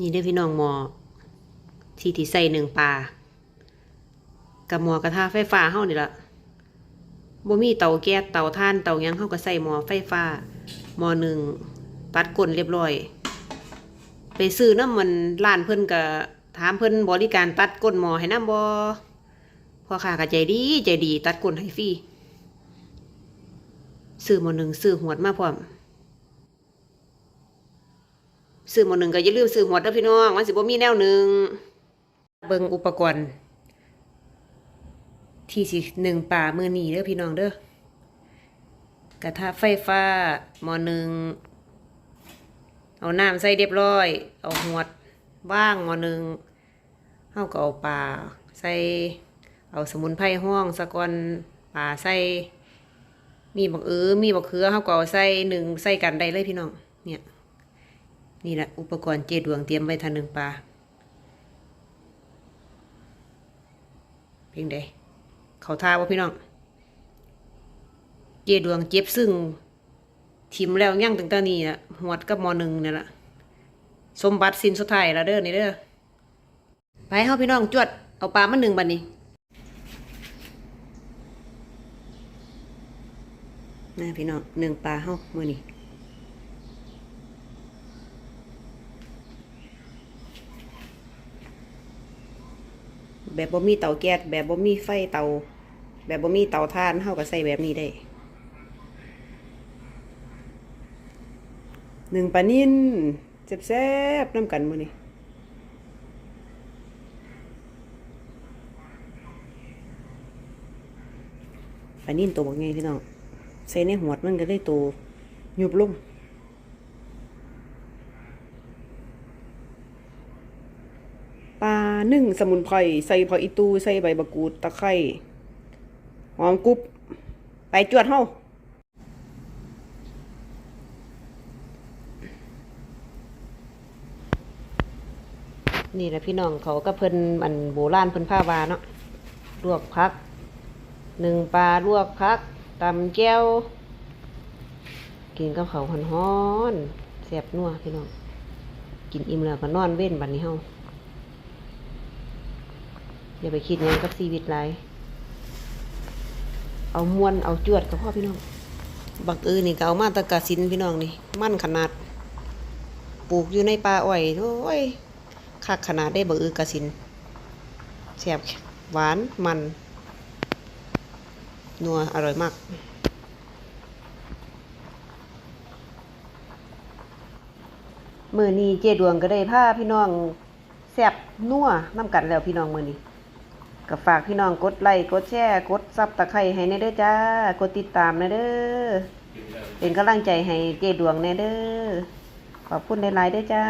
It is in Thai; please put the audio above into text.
นี่เด้พี่น้องหมอ ที่ที่ใส่หนึ่งปลากับหมอกระทะไฟฟ้าเฮานี่ละบ่มีเตาแก๊สเตาถ่านเตายังเฮาก็ใส่หมอไฟฟ้าหมอหนึ่งตัดก้นเรียบร้อย ไปซื้อน้ำมันร้านเพิ่นก็ถามเพิ่นบริการตัดก้นหมอให้น้ำบ่พ่อค้าก็ใจดีใจดีตัดก้นให้ฟรีซื้อหมอหนึ่งซื้อหวดมาพร้อม ซื้อหมอหนึ่งก็อย่าลืมซื้อหวดเด้อพี่น้องมันสิบ่มีแนวหนึ่งเบิ่งอุปกรณ์ ที่สิหนึ่งป่ามือหนีเด้อพี่น้องเด้อกระทะไฟฟ้าหมอหนึ่งเอาน้ำใส่เรียบร้อย เอาหวดว่างหมอหนึ่งเฮาก็เอาปลาใส่เอาสมุนไพรห้องสะกอนปลาใส่มีบักเออมีบักเขือเฮาก็เอาใส่หนึ่งใส่กันได้เลยพี่น้องเนี่ย นี่แหละอุปกรณ์เจดวงเตรียมไว้ทานหนึ่งปลาเพียงใดเขาท่าว่าพี่น้อง เจดวงเจ็บซึ่งทิมแล้วยั่งตั้งแต่นี้ละหวดกับมอหนึ่งนี่แหละสมบัติสินสุดท้ายล้วเด้อนี่เด้อไปเฮาพี่น้องจวดเอาปลามาหนึ่งบัดนี้นะพี่น้องหนึ่งปลาเฮามื้อนี้ แบบบ่มีเตาแก๊สแบบบ่มีไฟเตา แบบบ่มีเตาถ่านเฮาก็ใส่แบบนี้ได้หนึ่งปลานิ่นแซ่บๆน้ำกันมื้อนี้ปลานิ่นตัวบักไงพี่น้องใส่ในหัวมันก็ได้ตัวยุบลงปลา นึ่งสมุนไพรใส่ผักอีตูใส่ใบมะกรูดตะไคร้หอมกรุบไปจวดเฮานี่แหละพี่น้องเขาก็เพิ่นอันโบราณเพิ่นผ้าวาเนาะลวกพักหนึ่งปลาลวกพักตำแก้ว กินกับเขาวฮ้อนๆแซ่บนัวพี่น้อง กินอิ่มแล้วก็นอนเว้นบัดนี้เฮา อย่าไปคิดหยังกับชีวิตหลเอามวนเอาจวดกับพ่อพี่น้อง บักเอือนี่ก็เอามาตะกะสินพี่น้องนี่ มั่นขนาด ปลูกอยู่ในป่าอ้อยโอ้ยคักขนาดได้บะอือกระสินแซ่บหวานมัน นัวอร่อยมากมือนี้เจดวงก็ได้พาพี่น้องแซ่บนัวน้ำกันแล้วพี่น้องมือนี้ ก็ฝากพี่น้องกดไลค์กดแชร์กดซับตะไคร้ให้ในเด้อจ้ากดติดตามในเด้อเป็นกำลังใจให้เจดวงในเด้อขอบคุณในไลน์เด้อจ้า